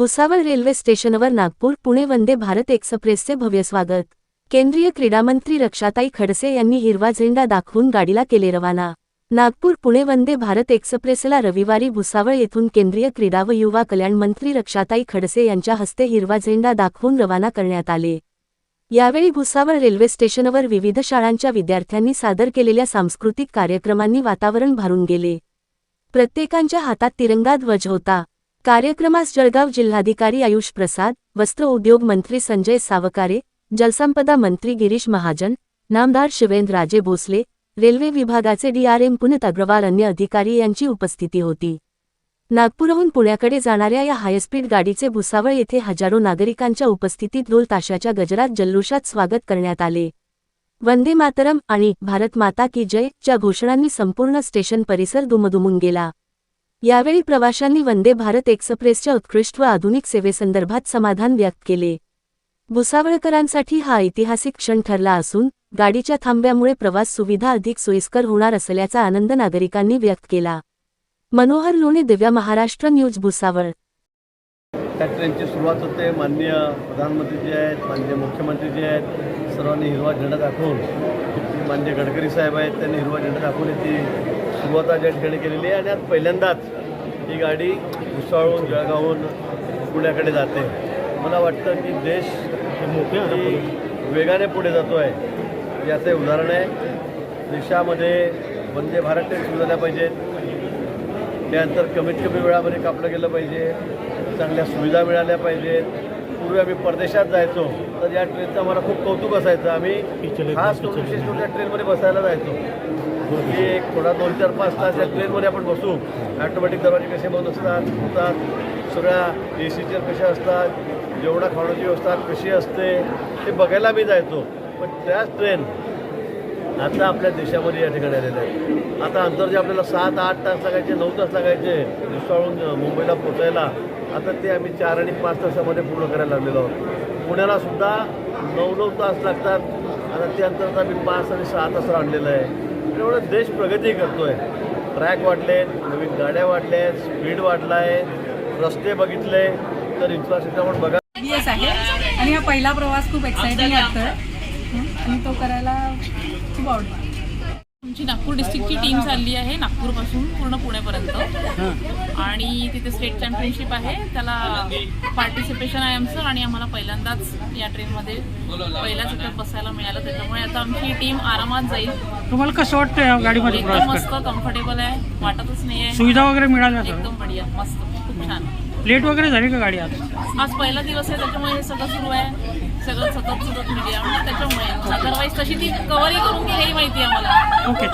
Bhusawal railway स्टेशनवर नागपूर पुणे वंदे भारत एक्सप्रेसचे भव्य स्वागत. केंद्रीय क्रीडामंत्री रक्षाताई खडसे यांनी हिरवा झेंडा दाखवून गाडीला केले रवाना. नागपूर पुणे वंदे भारत एक्सप्रेसला रविवारी भुसावळ येथून केंद्रीय क्रीडा व युवा कल्याण मंत्री रक्षाताई खडसे यांच्या हस्ते हिरवा झेंडा दाखवून रवाना करण्यात आले. यावेळी भुसावळ रेल्वे स्टेशनवर विविध शाळांच्या विद्यार्थ्यांनी सादर केलेल्या सांस्कृतिक कार्यक्रमांनी वातावरण भारून गेले. प्रत्येकांच्या हातात तिरंगा ध्वज होता. कार्यक्रमास जळगाव जिल्हाधिकारी आयुष प्रसाद वस्त्र उद्योग मंत्री संजय सावकारे जलसंपदा मंत्री गिरीश महाजन नामदार शिवेंद्रराजे भोसले रेल्वे विभागाचे डीआरएम पुनित अग्रवाल अन्य अधिकारी यांची उपस्थिती होती. नागपूरहून पुण्याकडे जाणाऱ्या या हायस्पीड गाडीचे भुसावळ येथे हजारो नागरिकांच्या उपस्थितीत ढोल ताशाच्या गजरात जल्लोषात स्वागत करण्यात आले. वंदे मातरम आणि भारत माता की जय च्या घोषणांनी संपूर्ण स्टेशन परिसर दुमदुमून गेला. यावेळी प्रवाशांनी वंदे भारत एक्सप्रेसच्या उत्कृष्ट व आधुनिक सेवेसंदर्भात समाधान व्यक्त केले. भुसावळकरांसाठी हा ऐतिहासिक क्षण ठरला असून गाडीच्या थांब्यामुळे प्रवास सुविधा अधिक सोयीस्कर होणार असल्याचा आनंद नागरिकांनी व्यक्त केला. मनोहर लोणे दिव्या महाराष्ट्र न्यूज भुसावळ. त्या ट्रेनची सुरुवात होते. माननीय प्रधानमंत्री जे आहेत माननीय मुख्यमंत्री जे आहेत सर्वांनी हिरवा झेंडा दाखवून माननीय गडकरी साहेब आहेत त्यांनी हिरवा झेंडा दाखवून ती सुरुवात आज या ठिकाणी केलेली आहे. आणि आज पहिल्यांदाच ही गाडी भुसावळून जळगावहून पुण्याकडे जाते. मला वाटतं की देश ही वेगाने पुढे जातो आहे. याचं हे उदाहरण आहे. देशामध्ये वंदे भारत ट्रेन सुरू झाल्या पाहिजेत त्यानंतर कमीत कमी वेळामध्ये कापलं गेलं पाहिजे. चांगल्या सुविधा मिळाल्या पाहिजेत. पूर्वी आम्ही परदेशात जायचो तर या ट्रेनचं आम्हाला खूप कौतुक असायचं. आम्ही खास करून विशेष करून त्या ट्रेनमध्ये बसायला जायचो. की एक थोडा दोन चार पाच तास या ट्रेनमध्ये आपण बसू. ॲटोमॅटिक दरवाजे कसे बंद असतात होतात सगळ्या ए सी चेअर कशा असतात जेवणा खाण्याची व्यवस्था कशी असते ते बघायला मी जायचो. पण त्याच ट्रेन आता आपल्या देशामध्ये या ठिकाणी आलेले आहे आता अंतर जे आपल्याला सात आठ तास लागायचे नऊ तास लागायचे. भुसावळून मुंबईला पोचायला आता ते आम्ही चार आणि पाच तासामध्ये पूर्ण करायला लागलेलो आहोत. पुण्याला सुद्धा नऊ नऊ तास लागतात. आता ते अंतर आम्ही पाच आणि सहा तास आणलेलं आहे. त्यामुळे देश प्रगती करतो आहे ट्रॅक वाढले नवीन गाड्या वाढल्या आहेत स्पीड वाढला आहे रस्ते बघितले तर इन्फ्रास्ट्रक्चर पण बघा. आहे. आणि हा पहिला प्रवास खूप एक्सायटिंग वाटतं आणि तो करायला खूप आवडतो. आमची नागपूर डिस्ट्रिक्टची टीम चालली आहे नागपूरपासून पूर्ण पुणेपर्यंत आणि तिथे स्टेट चॅम्पियनशिप आहे. त्याला पार्टिसिपेशन आहे आमचं आणि आम्हाला पहिल्यांदाच या ट्रेनमध्ये पहिल्याच याच्यात बसायला मिळालं. त्याच्यामुळे आता आमची टीम आरामात जाईल. तुम्हाला कसं वाटतं या गाडीमध्ये एकदम मस्त कम्फर्टेबल आहे. वाटतच नाही आहे सुविधा वगैरे मिळाल्या एकदम बढिया मस्त. खूप छान. लेट वगैरे झाली का गाडी आज? आज पहिला दिवस आहे त्याच्यामुळे हे सगळं सुरू आहे. सगळं सतत सतत मीडिया त्याच्यामुळे अदरवाईज तशी ती कव्हरही करून गेली माहिती आहे मला ओके